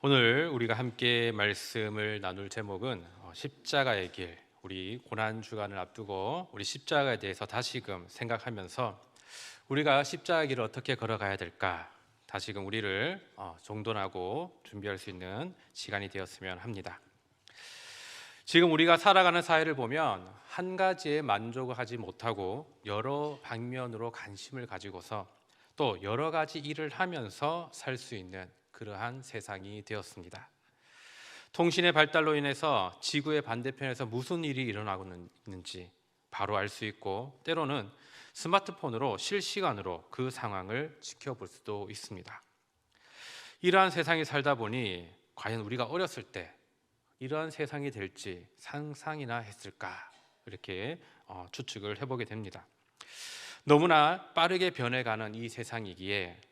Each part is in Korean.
오늘 우리가 함께 말씀을 나눌 제목은 어, 십자가의 길. 우리 고난 주간을 앞두고 우리 십자가에 대해서 다시금 생각하면서 우리가 십자가의 길을 어떻게 걸어가야 될까? 다시금 우리를 어, 정돈하고 준비할 수 있는 시간이 되었으면 합니다. 지금 우리가 살아가는 사회를 보면 한 가지에 만족을 하지 못하고 여러 방면으로 관심을 가지고서 또 여러 가지 일을 하면서 살 수 있는 그러한 세상이 되었습니다. 통신의 발달로 인해서 지구의 반대편에서 무슨 일이 일어나고 있는지 바로 알 수 있고 때로는 스마트폰으로 실시간으로 그 상황을 지켜볼 수도 있습니다. 이러한 세상에 살다 보니 과연 우리가 어렸을 때 이러한 세상이 될지 상상이나 했을까 이렇게 어, 추측을 해보게 됩니다. 너무나 빠르게 변해가는 이 세상이기에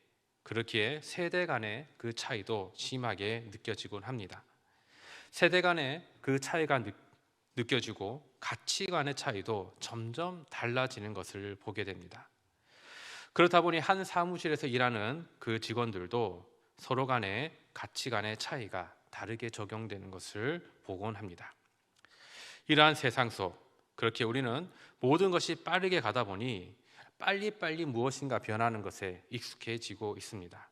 그렇기에 세대 간의 그 차이도 심하게 느껴지곤 합니다. 세대 간의 그 차이가 느, 느껴지고 가치관의 차이도 점점 달라지는 것을 보게 됩니다. 그렇다 보니 한 사무실에서 일하는 그 직원들도 서로 간의 가치관의 차이가 다르게 적용되는 것을 보곤 합니다. 이러한 세상 속 그렇게 우리는 모든 것이 빠르게 가다 보니 빨리빨리 무엇인가 변하는 것에 익숙해지고 있습니다.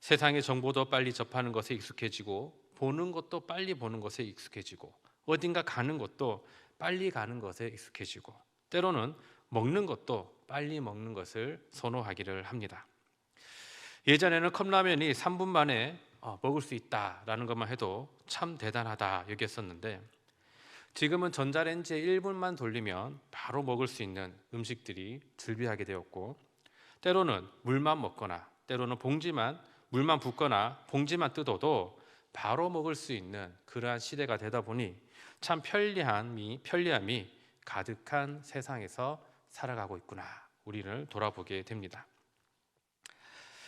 세상의 정보도 빨리 접하는 것에 익숙해지고 보는 것도 빨리 보는 것에 익숙해지고 어딘가 가는 것도 빨리 가는 것에 익숙해지고 때로는 먹는 것도 빨리 먹는 것을 선호하기를 합니다. 예전에는 컵라면이 3분 만에 어, 먹을 수 있다라는 것만 해도 참 대단하다 여겼었는데 지금은 전자레인지에 1분만 돌리면 바로 먹을 수 있는 음식들이 즐비하게 되었고 때로는 물만 먹거나 때로는 봉지만 물만 붓거나 봉지만 뜯어도 바로 먹을 수 있는 그러한 시대가 되다 보니 참 편리함이 편리함이 가득한 세상에서 살아가고 있구나 우리를 돌아보게 됩니다.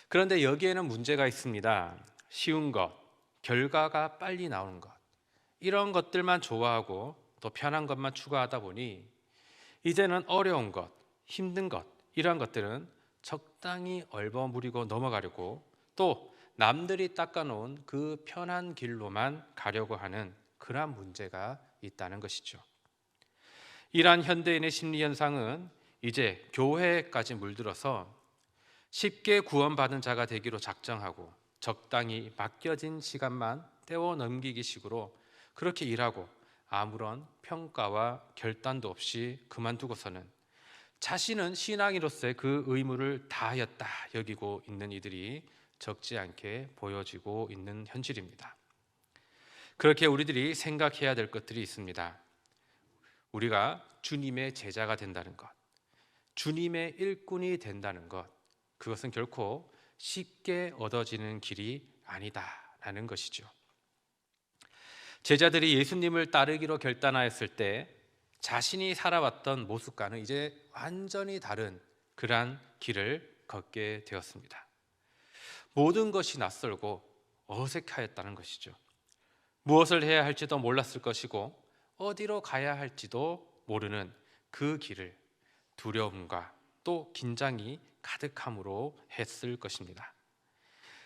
그런데 여기에는 문제가 있습니다. 쉬운 것, 결과가 빨리 나오는 것. 이런 것들만 좋아하고 또 편한 것만 추구하다 보니 이제는 어려운 것, 힘든 것 이러한 것들은 적당히 얼버무리고 넘어가려고 또 남들이 닦아놓은 그 편한 길로만 가려고 하는 그러한 문제가 있다는 것이죠. 이러한 현대인의 심리 현상은 이제 교회까지 물들어서 쉽게 구원받은 자가 되기로 작정하고 적당히 맡겨진 시간만 때워 넘기기 식으로 그렇게 일하고 아무런 평가와 결단도 없이 그만두고서는 자신은 신앙인으로서의 그 의무를 다하였다 여기고 있는 이들이 적지 않게 보여지고 있는 현실입니다. 그렇게 우리들이 생각해야 될 것들이 있습니다. 우리가 주님의 제자가 된다는 것, 주님의 일꾼이 된다는 것, 그것은 결코 쉽게 얻어지는 길이 아니다라는 것이죠. 제자들이 예수님을 따르기로 결단하였을 때 자신이 살아왔던 모습과는 이제 완전히 다른 그러한 길을 걷게 되었습니다. 모든 것이 낯설고 어색하였다는 것이죠. 무엇을 해야 할지도 몰랐을 것이고 어디로 가야 할지도 모르는 그 길을 두려움과 또 긴장이 가득함으로 했을 것입니다.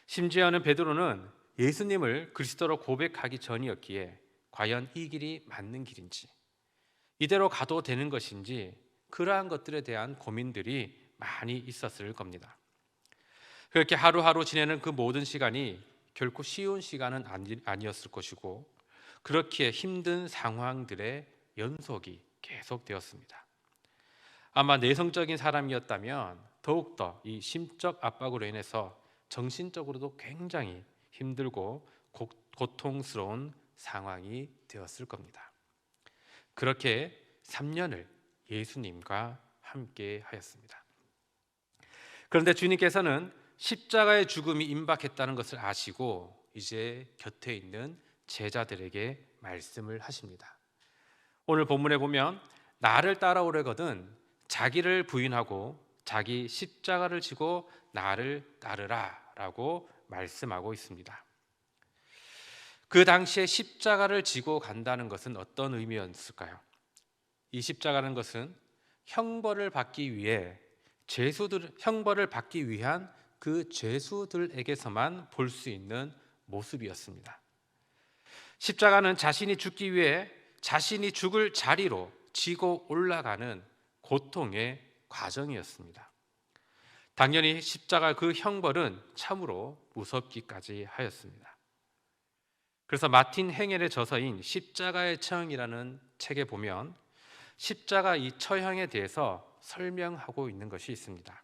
심지어는 베드로는 예수님을 그리스도로 고백하기 전이었기에 과연 이 길이 맞는 길인지 이대로 가도 되는 것인지 그러한 것들에 대한 고민들이 많이 있었을 겁니다. 그렇게 하루하루 지내는 그 모든 시간이 결코 쉬운 시간은 아니었을 것이고 그렇기에 힘든 상황들의 연속이 계속되었습니다. 아마 내성적인 사람이었다면 더욱더 이 심적 압박으로 인해서 정신적으로도 굉장히 힘들고 고통스러운 상황이 되었을 겁니다. 그렇게 3년을 예수님과 함께 하였습니다. 그런데 주님께서는 십자가의 죽음이 임박했다는 것을 아시고 이제 곁에 있는 제자들에게 말씀을 하십니다. 오늘 본문에 보면 나를 따라오려거든 자기를 부인하고 자기 십자가를 지고 나를 따르라라고 말씀하고 있습니다. 그 당시에 십자가를 지고 간다는 것은 어떤 의미였을까요? 이 십자가는 것은 형벌을 받기 위해 죄수들 형벌을 받기 위한 그 죄수들에게서만 볼 수 있는 모습이었습니다. 십자가는 자신이 죽기 위해 자신이 죽을 자리로 지고 올라가는 고통의 과정이었습니다. 당연히 십자가 그 형벌은 참으로 무섭기까지 하였습니다. 그래서 마틴 행엘의 저서인 십자가의 처형이라는 책에 보면 십자가 이 처형에 대해서 설명하고 있는 것이 있습니다.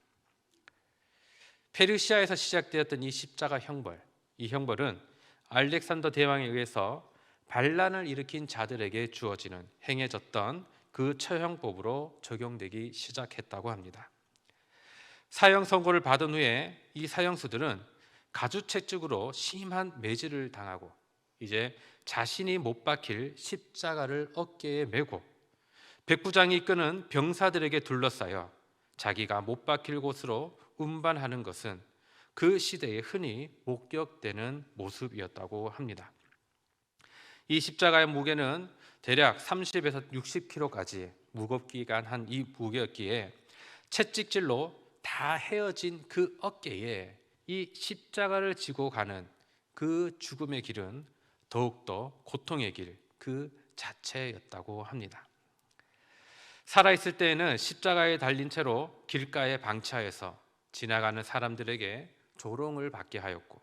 페르시아에서 시작되었던 이 십자가 형벌, 이 형벌은 알렉산더 대왕에 의해서 반란을 일으킨 자들에게 주어지는 행해졌던 그 처형법으로 적용되기 시작했다고 합니다. 사형 선고를 받은 후에 이 사형수들은 가주책적으로 심한 매질을 당하고 이제 자신이 못 박힐 십자가를 어깨에 메고 백부장이 이끄는 병사들에게 둘러싸여 자기가 못 박힐 곳으로 운반하는 것은 그 시대에 흔히 목격되는 모습이었다고 합니다. 이 십자가의 무게는 대략 30에서 60kg까지 무겁기가 한이 무게였기에 채찍질로 다 헤어진 그 어깨에 이 십자가를 지고 가는 그 죽음의 길은 더욱더 고통의 길 그 자체였다고 합니다. 살아있을 때에는 십자가에 달린 채로 길가에 방치하여서 지나가는 사람들에게 조롱을 받게 하였고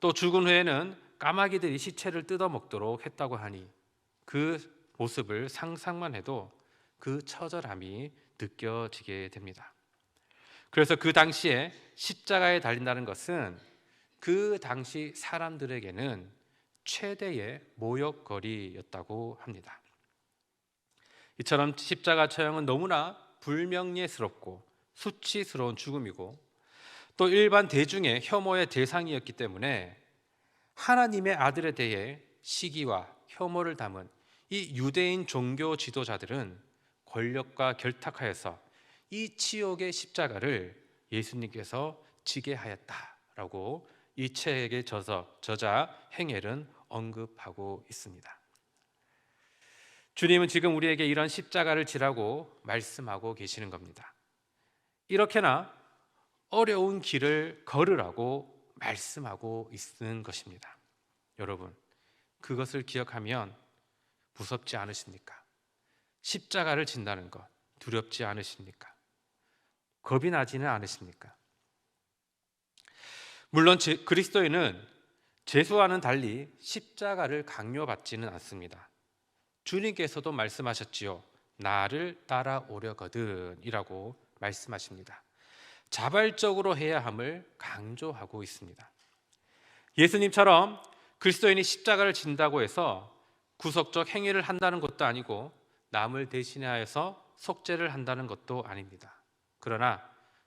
또 죽은 후에는 까마귀들이 시체를 뜯어 먹도록 했다고 하니 그 모습을 상상만 해도 그 처절함이 느껴지게 됩니다. 그래서 그 당시에 십자가에 달린다는 것은 그 당시 사람들에게는 최대의 모욕거리였다고 합니다. 이처럼 십자가 처형은 너무나 불명예스럽고 수치스러운 죽음이고 또 일반 대중의 혐오의 대상이었기 때문에 하나님의 아들에 대해 시기와 혐오를 담은 이 유대인 종교 지도자들은 권력과 결탁하여서 이 치욕의 십자가를 예수님께서 지게 하였다라고 이 책의 저서 저자 행엘은 언급하고 있습니다. 주님은 지금 우리에게 이런 십자가를 지라고 말씀하고 계시는 겁니다. 이렇게나 어려운 길을 걸으라고 말씀하고 있는 것입니다. 여러분, 그것을 기억하면 무섭지 않으십니까? 십자가를 진다는 것 두렵지 않으십니까? 겁이 나지는 않으십니까? 물론 그리스도인은 제수와는 달리 십자가를 강요받지는 않습니다. 주님께서도 말씀하셨지요. 나를 따라오려거든이라고 말씀하십니다. 자발적으로 해야 함을 강조하고 있습니다. 예수님처럼 그리스도인이 십자가를 진다고 해서 구속적 행위를 한다는 것도 아니고 남을 대신하여서 속죄를 한다는 것도 아닙니다. 그러나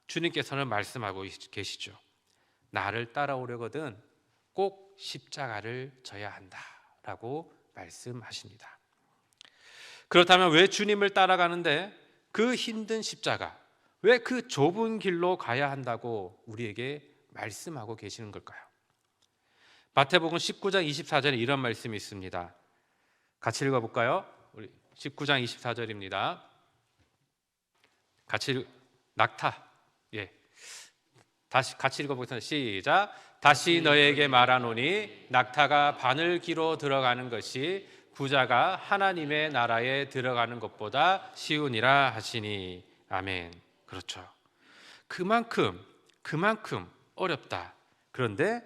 주님께서는 말씀하고 계시죠. 나를 따라오려거든 꼭 십자가를 져야 한다라고 말씀하십니다. 그렇다면 왜 주님을 따라가는데 그 힘든 십자가, 왜 그 좁은 길로 가야 한다고 우리에게 말씀하고 계시는 걸까요? 마태복음 19장 24절에 이런 말씀이 있습니다. 같이 읽어 볼까요? 우리 19장 24절입니다. 같이 낙타. 예. 다시 같이 읽어 보겠습니다. 시작. 다시 너에게 말하노니 낙타가 바늘 기로 들어가는 것이 부자가 하나님의 나라에 들어가는 것보다 쉬우니라 하시니 아멘. 그렇죠. 그만큼 그만큼 어렵다. 그런데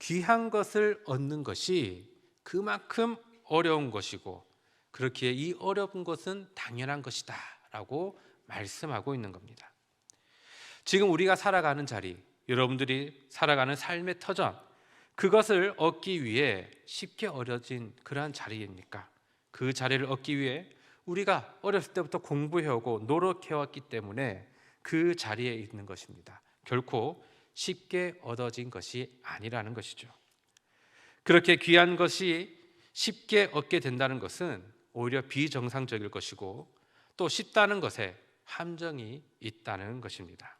귀한 것을 얻는 것이 그만큼 어려운 것이고 그렇기에 이 어려운 것은 당연한 것이다라고 말씀하고 있는 겁니다. 지금 우리가 살아가는 자리, 여러분들이 살아가는 삶의 터전, 그것을 얻기 위해 쉽게 어려진 그러한 자리입니까? 그 자리를 얻기 위해 우리가 어렸을 때부터 공부해오고 노력해왔기 때문에 그 자리에 있는 것입니다. 결코 쉽게 얻어진 것이 아니라는 것이죠. 그렇게 귀한 것이 쉽게 얻게 된다는 것은 오히려 비정상적일 것이고 또 쉽다는 것에 함정이 있다는 것입니다.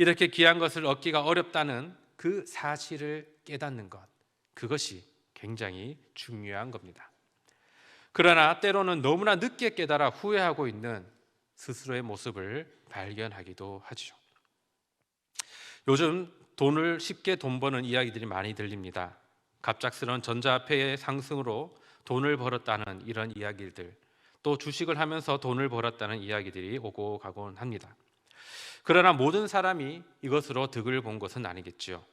이렇게 귀한 것을 얻기가 어렵다는 그 사실을 깨닫는 것, 그것이 굉장히 중요한 겁니다. 그러나 때로는 너무나 늦게 깨달아 후회하고 있는 스스로의 모습을 발견하기도 하죠. 요즘 돈을 쉽게 돈 버는 이야기들이 많이 들립니다. 갑작스러운 전자화폐의 상승으로 돈을 벌었다는 이런 이야기들, 또 주식을 하면서 돈을 벌었다는 이야기들이 오고 가곤 합니다. 그러나 모든 사람이 이것으로 득을 본 것은 아니겠지요.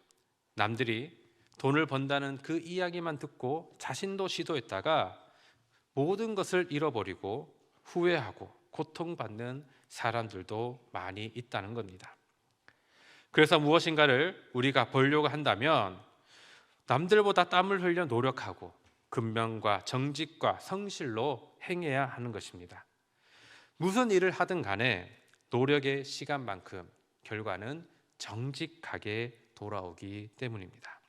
남들이 돈을 번다는 그 이야기만 듣고 자신도 시도했다가 모든 것을 잃어버리고 후회하고 고통받는 사람들도 많이 있다는 겁니다. 그래서 무엇인가를 우리가 벌려고 한다면 남들보다 땀을 흘려 노력하고 근면과 정직과 성실로 행해야 하는 것입니다. 무슨 일을 하든 간에 노력의 시간만큼 결과는 정직하게 돌아오기 때문입니다.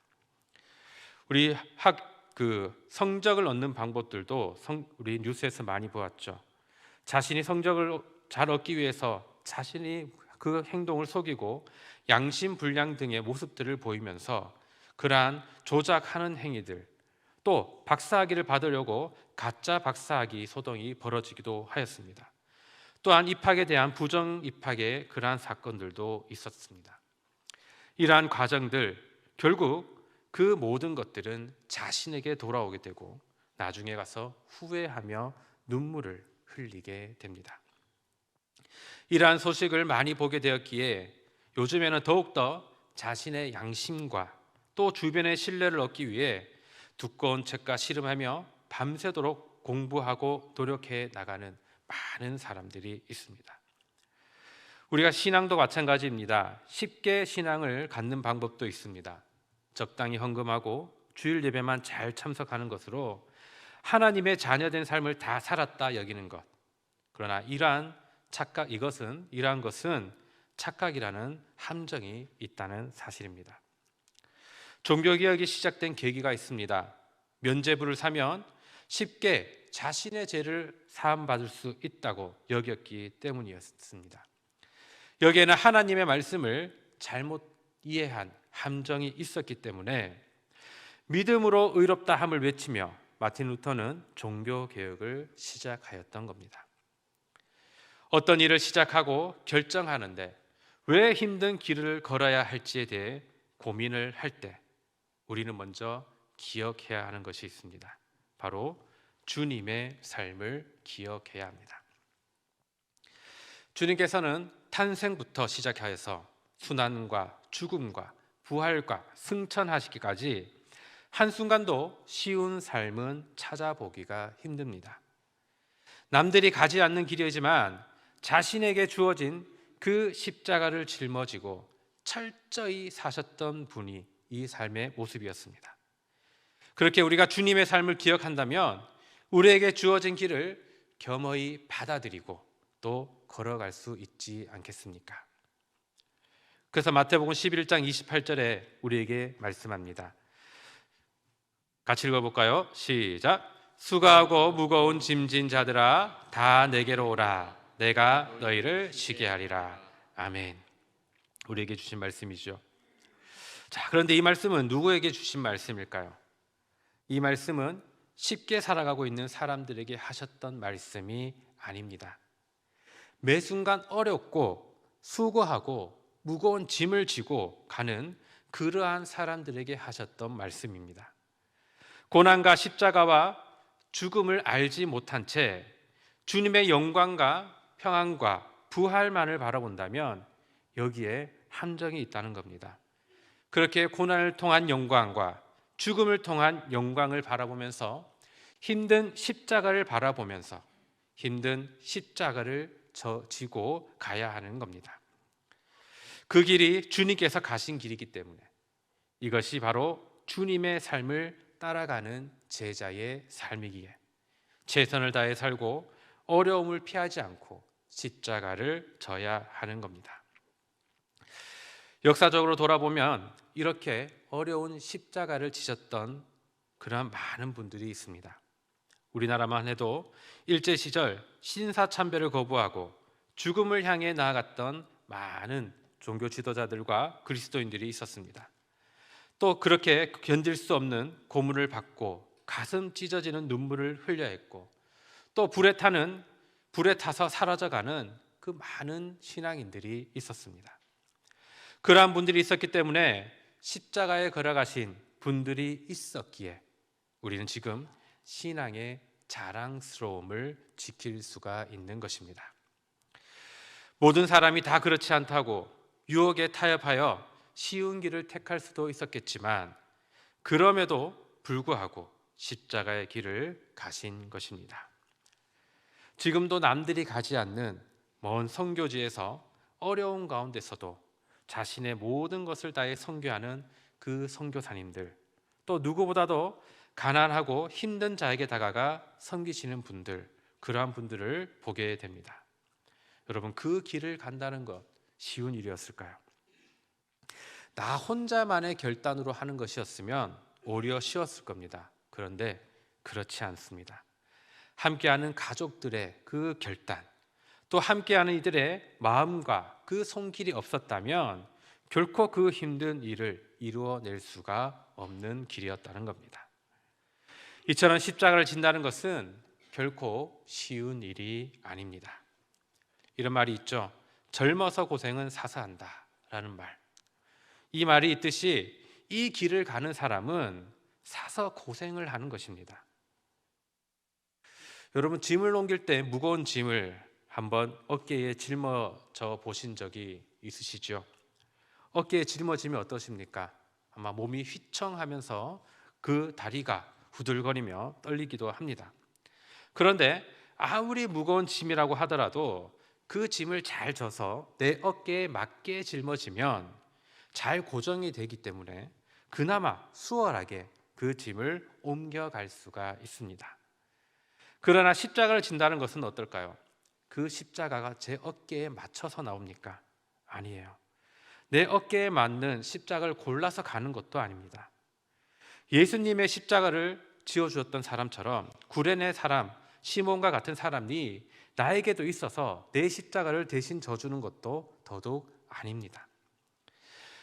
우리 학 그 성적을 얻는 방법들도 성, 우리 뉴스에서 많이 보았죠. 자신이 성적을 잘 얻기 위해서 자신이 그 행동을 속이고 양심 불량 등의 모습들을 보이면서 그러한 조작하는 행위들 또 박사학위를 받으려고 가짜 박사학위 소동이 벌어지기도 하였습니다. 또한 입학에 대한 부정 입학의 그러한 사건들도 있었습니다. 이러한 과정들 결국 그 모든 것들은 자신에게 돌아오게 되고 나중에 가서 후회하며 눈물을 흘리게 됩니다. 이러한 소식을 많이 보게 되었기에 요즘에는 더욱더 자신의 양심과 또 주변의 신뢰를 얻기 위해 두꺼운 책과 씨름하며 밤새도록 공부하고 노력해 나가는 많은 사람들이 있습니다. 우리가 신앙도 마찬가지입니다. 쉽게 신앙을 갖는 방법도 있습니다. 적당히 헌금하고 주일 예배만 잘 참석하는 것으로 하나님의 자녀된 삶을 다 살았다 여기는 것. 그러나 이러한 착각 이것은 이러한 것은 착각이라는 함정이 있다는 사실입니다. 종교 개혁이 시작된 계기가 있습니다. 면죄부를 사면 쉽게 자신의 죄를 사함 받을 수 있다고 여겼기 때문이었습니다. 여기에는 하나님의 말씀을 잘못 이해한 함정이 있었기 때문에 믿음으로 의롭다 함을 외치며 마틴 루터는 종교 개혁을 시작하였던 겁니다. 어떤 일을 시작하고 결정하는데 왜 힘든 길을 걸어야 할지에 대해 고민을 할 때 우리는 먼저 기억해야 하는 것이 있습니다. 바로 주님의 삶을 기억해야 합니다. 주님께서는 탄생부터 시작하여서 순환과 죽음과 부활과 승천하시기까지 한순간도 쉬운 삶은 찾아보기가 힘듭니다. 남들이 가지 않는 길이지만 자신에게 주어진 그 십자가를 짊어지고 철저히 사셨던 분이 이 삶의 모습이었습니다. 그렇게 우리가 주님의 삶을 기억한다면 우리에게 주어진 길을 겸허히 받아들이고 또 걸어갈 수 있지 않겠습니까? 그래서 마태복음 11장 28절에 우리에게 말씀합니다. 같이 읽어볼까요? 시작. 수고하고 무거운 짐진 자들아 다 내게로 오라. 내가 너희를 쉬게 하리라. 아멘. 우리에게 주신 말씀이죠. 자, 그런데 이 말씀은 누구에게 주신 말씀일까요? 이 말씀은 쉽게 살아가고 있는 사람들에게 하셨던 말씀이 아닙니다. 매 순간 어렵고 수고하고 무거운 짐을 지고 가는 그러한 사람들에게 하셨던 말씀입니다. 고난과 십자가와 죽음을 알지 못한 채 주님의 영광과 평안과 부활만을 바라본다면 여기에 함정이 있다는 겁니다. 그렇게 고난을 통한 영광과 죽음을 통한 영광을 바라보면서 힘든 십자가를 바라보면서 힘든 십자가를 지고 가야 하는 겁니다. 그 길이 주님께서 가신 길이기 때문에 이것이 바로 주님의 삶을 따라가는 제자의 삶이기에 최선을 다해 살고 어려움을 피하지 않고 십자가를 져야 하는 겁니다. 역사적으로 돌아보면 이렇게 어려운 십자가를 지셨던 그러한 많은 분들이 있습니다. 우리나라만 해도 일제 시절 신사 참배를 거부하고 죽음을 향해 나아갔던 많은 종교 지도자들과 그리스도인들이 있었습니다. 또 그렇게 견딜 수 없는 고문을 받고 가슴 찢어지는 눈물을 흘려야 했고 또 불에 타는 불에 타서 사라져가는 그 많은 신앙인들이 있었습니다. 그러한 분들이 있었기 때문에 십자가에 걸어가신 분들이 있었기에 우리는 지금 신앙의 자랑스러움을 지킬 수가 있는 것입니다. 모든 사람이 다 그렇지 않다고 유혹에 타협하여 쉬운 길을 택할 수도 있었겠지만 그럼에도 불구하고 십자가의 길을 가신 것입니다. 지금도 남들이 가지 않는 먼 선교지에서 어려운 가운데서도 자신의 모든 것을 다해 선교하는 그 선교사님들 또 누구보다도 가난하고 힘든 자에게 다가가 섬기시는 분들 그러한 분들을 보게 됩니다. 여러분 그 길을 간다는 것 쉬운 일이었을까요? 나 혼자만의 결단으로 하는 것이었으면 오히려 쉬웠을 겁니다. 그런데 그렇지 않습니다. 함께하는 가족들의 그 결단, 또 함께하는 이들의 마음과 그 손길이 없었다면 결코 그 힘든 일을 이루어낼 수가 없는 길이었다는 겁니다. 이처럼 십자가를 진다는 것은 결코 쉬운 일이 아닙니다. 이런 말이 있죠. 젊어서 고생은 사서 한다라는 말. 이 말이 있듯이 이 길을 가는 사람은 사서 고생을 하는 것입니다. 여러분 짐을 옮길 때 무거운 짐을 한번 어깨에 짊어져 보신 적이 있으시죠? 어깨에 짊어지면 어떠십니까? 아마 몸이 휘청하면서 그 다리가 후들거리며 떨리기도 합니다. 그런데 아무리 무거운 짐이라고 하더라도 그 짐을 잘 져서 내 어깨에 맞게 짊어지면 잘 고정이 되기 때문에 그나마 수월하게 그 짐을 옮겨갈 수가 있습니다. 그러나 십자가를 진다는 것은 어떨까요? 그 십자가가 제 어깨에 맞춰서 나옵니까? 아니에요. 내 어깨에 맞는 십자가를 골라서 가는 것도 아닙니다. 예수님의 십자가를 지어 주었던 사람처럼 구레네 사람 시몬과 같은 사람이 나에게도 있어서 내 십자가를 대신 져주는 것도 더더욱 아닙니다.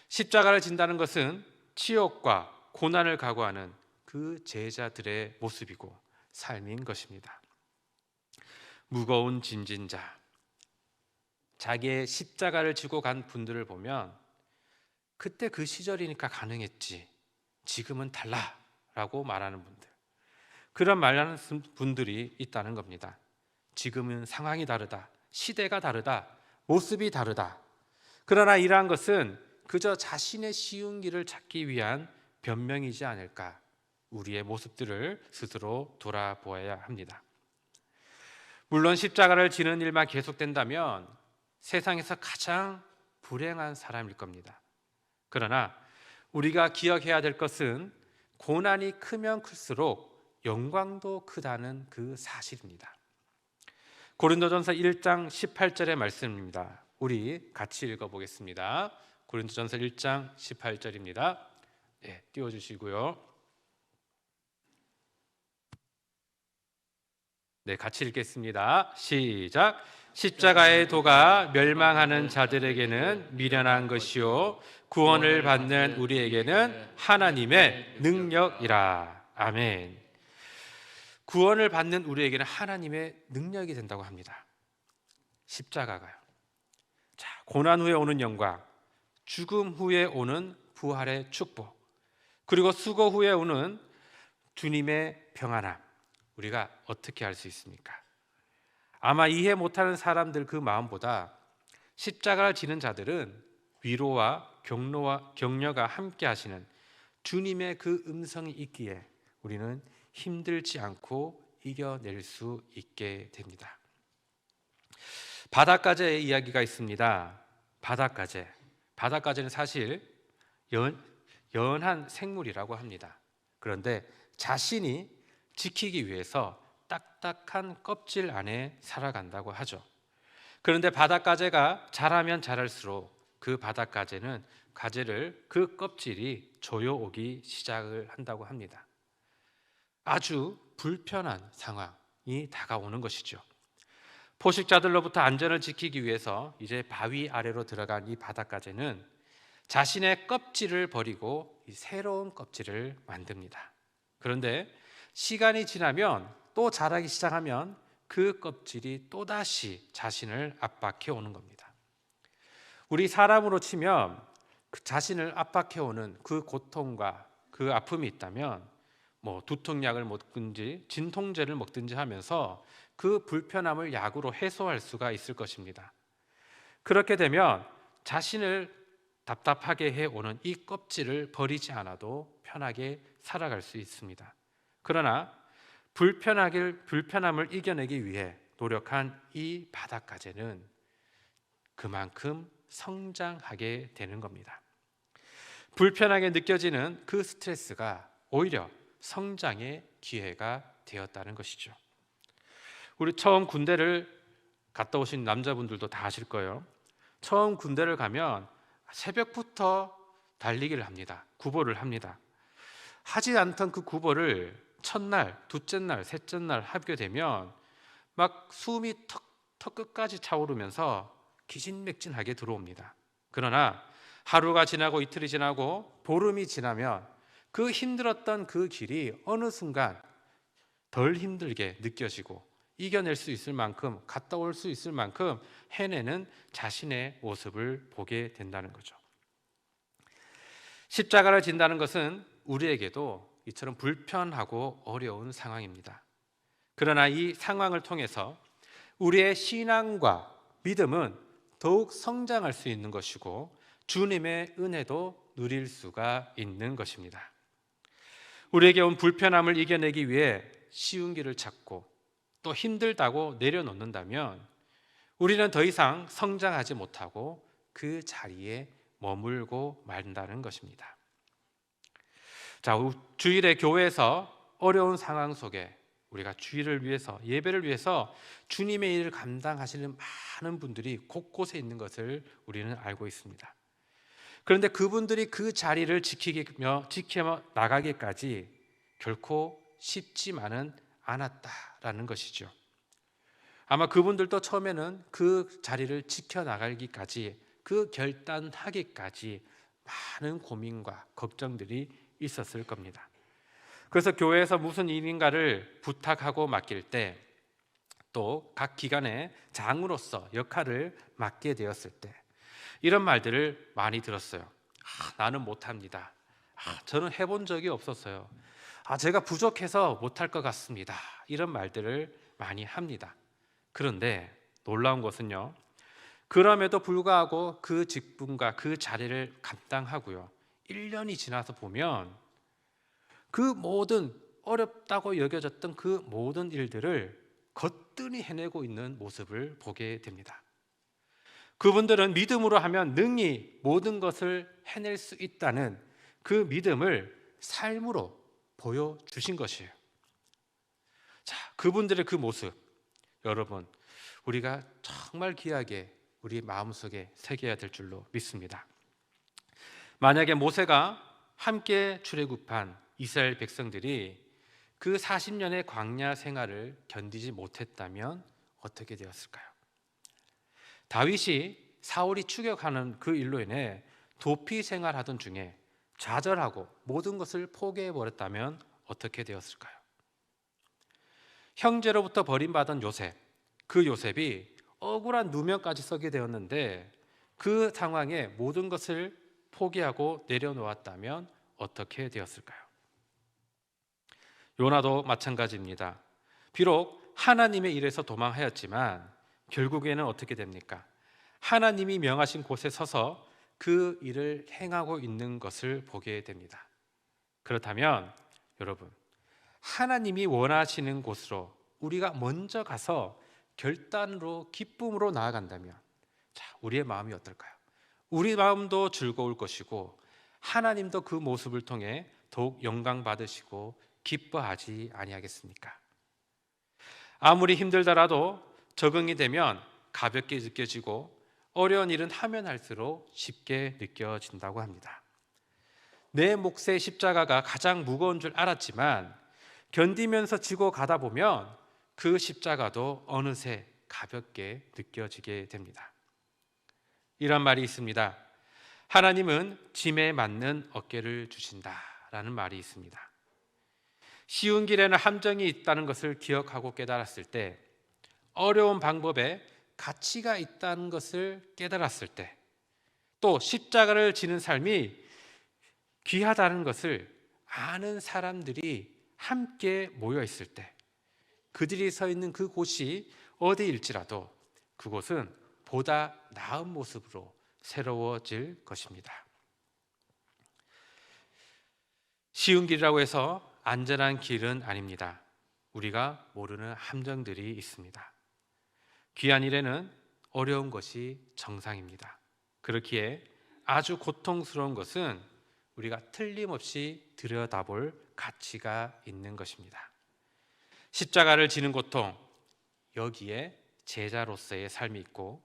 십자가를 진다는 것은 치욕과 고난을 각오하는 그 제자들의 모습이고 삶인 것입니다. 무거운 진진자, 자기의 십자가를 지고 간 분들을 보면 그때 그 시절이니까 가능했지. 지금은 달라라고 말하는 분들. 그런 말하는 분들이 있다는 겁니다. 지금은 상황이 다르다. 시대가 다르다. 모습이 다르다. 그러나 이러한 것은 그저 자신의 쉬운 길을 찾기 위한 변명이지 않을까. 우리의 모습들을 스스로 돌아보아야 합니다. 물론 십자가를 지는 일만 계속된다면 세상에서 가장 불행한 사람일 겁니다. 그러나 우리가 기억해야 될 것은 고난이 크면 클수록 영광도 크다는 그 사실입니다. 고린도전서 1장 18절의 말씀입니다. 우리 같이 읽어 보겠습니다. 고린도전서 1장 18절입니다. 네, 띄워 주시고요. 네, 같이 읽겠습니다. 시작. 십자가의 도가 멸망하는 자들에게는 미련한 것이요 구원을 받는 우리에게는 하나님의 능력이라. 아멘. 구원을 받는 우리에게는 하나님의 능력이 된다고 합니다. 십자가가요. 자, 고난 후에 오는 영광, 죽음 후에 오는 부활의 축복, 그리고 수고 후에 오는 주님의 평안함. 우리가 어떻게 할수 있습니까? 아마 이해 못하는 사람들 그 마음보다 십자가를 지는 자들은 위로와 격려와 격려가 함께 하시는 주님의 그 음성이 있기에 우리는 힘들지 않고 이겨낼 수 있게 됩니다. 바닷가재의 이야기가 있습니다. 바닷가재. 바닷가재는 사실 연, 연한 생물이라고 합니다. 그런데 자신이 지키기 위해서 딱딱한 껍질 안에 살아간다고 하죠. 그런데 바닷가재가 자라면 자랄수록 그 바닷가재는 가재를 그 껍질이 조여오기 시작을 한다고 합니다. 아주 불편한 상황이 다가오는 것이죠. 포식자들로부터 안전을 지키기 위해서 이제 바위 아래로 들어간 이 바닷가재는 자신의 껍질을 버리고 새로운 껍질을 만듭니다. 그런데 시간이 지나면 또 자라기 시작하면 그 껍질이 또다시 자신을 압박해 오는 겁니다. 우리 사람으로 치면 그 자신을 압박해 오는 그 고통과 그 아픔이 있다면 뭐 두통약을 먹든지 진통제를 먹든지 하면서 그 불편함을 약으로 해소할 수가 있을 것입니다. 그렇게 되면 자신을 답답하게 해 오는 이 껍질을 버리지 않아도 편하게 살아갈 수 있습니다. 그러나 불편하길 불편함을 이겨내기 위해 노력한 이 바닥까지는 그만큼 성장하게 되는 겁니다. 불편하게 느껴지는 그 스트레스가 오히려 성장의 기회가 되었다는 것이죠. 우리 처음 군대를 갔다 오신 남자분들도 다 아실 거예요. 처음 군대를 가면 새벽부터 달리기를 합니다. 구보를 합니다. 하지 않던 그 구보를 첫날, 둘째 날, 셋째 날 하게 되면 막 숨이 턱, 턱 끝까지 차오르면서 기진맥진하게 들어옵니다. 그러나 하루가 지나고 이틀이 지나고 보름이 지나면 그 힘들었던 그 길이 어느 순간 덜 힘들게 느껴지고 이겨낼 수 있을 만큼 갔다 올 수 있을 만큼 해내는 자신의 모습을 보게 된다는 거죠. 십자가를 진다는 것은 우리에게도 이처럼 불편하고 어려운 상황입니다. 그러나 이 상황을 통해서 우리의 신앙과 믿음은 더욱 성장할 수 있는 것이고 주님의 은혜도 누릴 수가 있는 것입니다. 우리에게 온 불편함을 이겨내기 위해 쉬운 길을 찾고 또 힘들다고 내려놓는다면 우리는 더 이상 성장하지 못하고 그 자리에 머물고 말다는 것입니다. 자, 주일에 교회에서 어려운 상황 속에 우리가 주일을 위해서 예배를 위해서 주님의 일을 감당하시는 많은 분들이 곳곳에 있는 것을 우리는 알고 있습니다. 그런데 그분들이 그 자리를 지키며 지켜 나가기까지 결코 쉽지만은 않았다라는 것이죠. 아마 그분들도 처음에는 그 자리를 지켜 나가기까지 그 결단하기까지 많은 고민과 걱정들이 있었을 겁니다. 그래서 교회에서 무슨 일인가를 부탁하고 맡길 때 또 각 기관의 장으로서 역할을 맡게 되었을 때 이런 말들을 많이 들었어요. 아, 나는 못합니다. 아, 저는 해본 적이 없었어요. 아, 제가 부족해서 못할 것 같습니다. 이런 말들을 많이 합니다. 그런데 놀라운 것은요. 그럼에도 불구하고 그 직분과 그 자리를 감당하고요. 1년이 지나서 보면 그 모든 어렵다고 여겨졌던 그 모든 일들을 거뜬히 해내고 있는 모습을 보게 됩니다. 그분들은 믿음으로 하면 능히 모든 것을 해낼 수 있다는 그 믿음을 삶으로 보여주신 것이에요. 자, 그분들의 그 모습, 여러분, 우리가 정말 귀하게 우리 마음속에 새겨야 될 줄로 믿습니다. 만약에 모세가 함께 출애굽한 이스라엘 백성들이 그 40년의 광야 생활을 견디지 못했다면 어떻게 되었을까요? 다윗이 사울이 추격하는 그 일로 인해 도피 생활하던 중에 좌절하고 모든 것을 포기해 버렸다면 어떻게 되었을까요? 형제로부터 버림받은 요셉, 그 요셉이 억울한 누명까지 써게 되었는데 그 상황에 모든 것을 포기하고 내려놓았다면 어떻게 되었을까요? 요나도 마찬가지입니다. 비록 하나님의 일에서 도망하였지만 결국에는 어떻게 됩니까? 하나님이 명하신 곳에 서서 그 일을 행하고 있는 것을 보게 됩니다. 그렇다면 여러분, 하나님이 원하시는 곳으로 우리가 먼저 가서 결단으로 기쁨으로 나아간다면 자, 우리의 마음이 어떨까요? 우리 마음도 즐거울 것이고 하나님도 그 모습을 통해 더욱 영광 받으시고 기뻐하지 아니하겠습니까? 아무리 힘들더라도 적응이 되면 가볍게 느껴지고 어려운 일은 하면 할수록 쉽게 느껴진다고 합니다. 내 몫의 십자가가 가장 무거운 줄 알았지만 견디면서 지고 가다 보면 그 십자가도 어느새 가볍게 느껴지게 됩니다. 이런 말이 있습니다. 하나님은 짐에 맞는 어깨를 주신다라는 말이 있습니다. 쉬운 길에는 함정이 있다는 것을 기억하고 깨달았을 때 어려운 방법에 가치가 있다는 것을 깨달았을 때 또 십자가를 지는 삶이 귀하다는 것을 아는 사람들이 함께 모여 있을 때 그들이 서 있는 그 곳이 어디일지라도 그곳은 보다 나은 모습으로 새로워질 것입니다. 쉬운 길이라고 해서 안전한 길은 아닙니다. 우리가 모르는 함정들이 있습니다. 귀한 일에는 어려운 것이 정상입니다. 그렇기에 아주 고통스러운 것은 우리가 틀림없이 들여다볼 가치가 있는 것입니다. 십자가를 지는 고통, 여기에 제자로서의 삶이 있고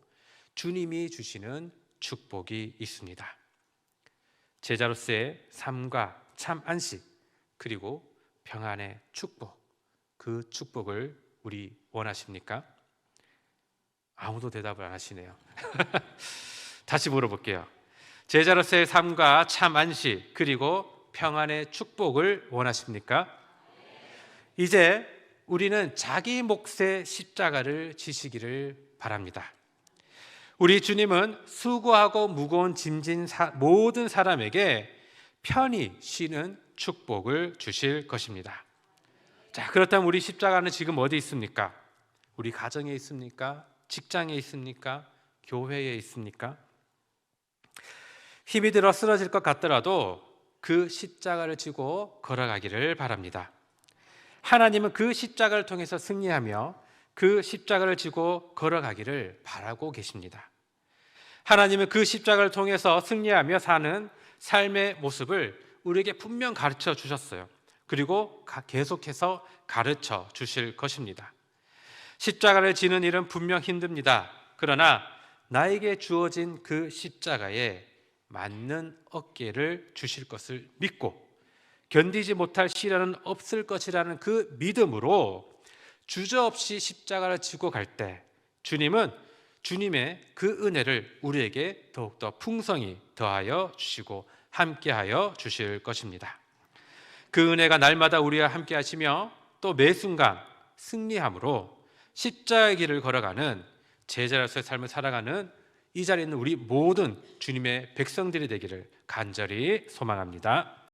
주님이 주시는 축복이 있습니다. 제자로서의 삶과 참 안식 그리고 평안의 축복 그 축복을 우리 원하십니까? 아무도 대답을 안 하시네요. 다시 물어볼게요. 제자로서의 삶과 참 안식 그리고 평안의 축복을 원하십니까? 이제 우리는 자기 몫의 십자가를 지시기를 바랍니다. 우리 주님은 수고하고 무거운 짐진 사- 모든 사람에게 편히 쉬는 축복을 주실 것입니다. 자, 그렇다면 우리 십자가는 지금 어디 있습니까? 우리 가정에 있습니까? 직장에 있습니까? 교회에 있습니까? 힘이 들어 쓰러질 것 같더라도 그 십자가를 지고 걸어가기를 바랍니다. 하나님은 그 십자가를 통해서 승리하며 그 십자가를 지고 걸어가기를 바라고 계십니다. 하나님은 그 십자가를 통해서 승리하며 사는 삶의 모습을 우리에게 분명 가르쳐 주셨어요. 그리고 가- 계속해서 가르쳐 주실 것입니다. 십자가를 지는 일은 분명 힘듭니다. 그러나 나에게 주어진 그 십자가에 맞는 어깨를 주실 것을 믿고 견디지 못할 시련은 없을 것이라는 그 믿음으로 주저없이 십자가를 지고 갈 때 주님은 주님의 그 은혜를 우리에게 더욱더 풍성히 더하여 주시고 함께하여 주실 것입니다. 그 은혜가 날마다 우리와 함께 하시며 또 매 순간 승리함으로 십자가의 길을 걸어가는 제자로서의 삶을 살아가는 이 자리에 있는 우리 모든 주님의 백성들이 되기를 간절히 소망합니다.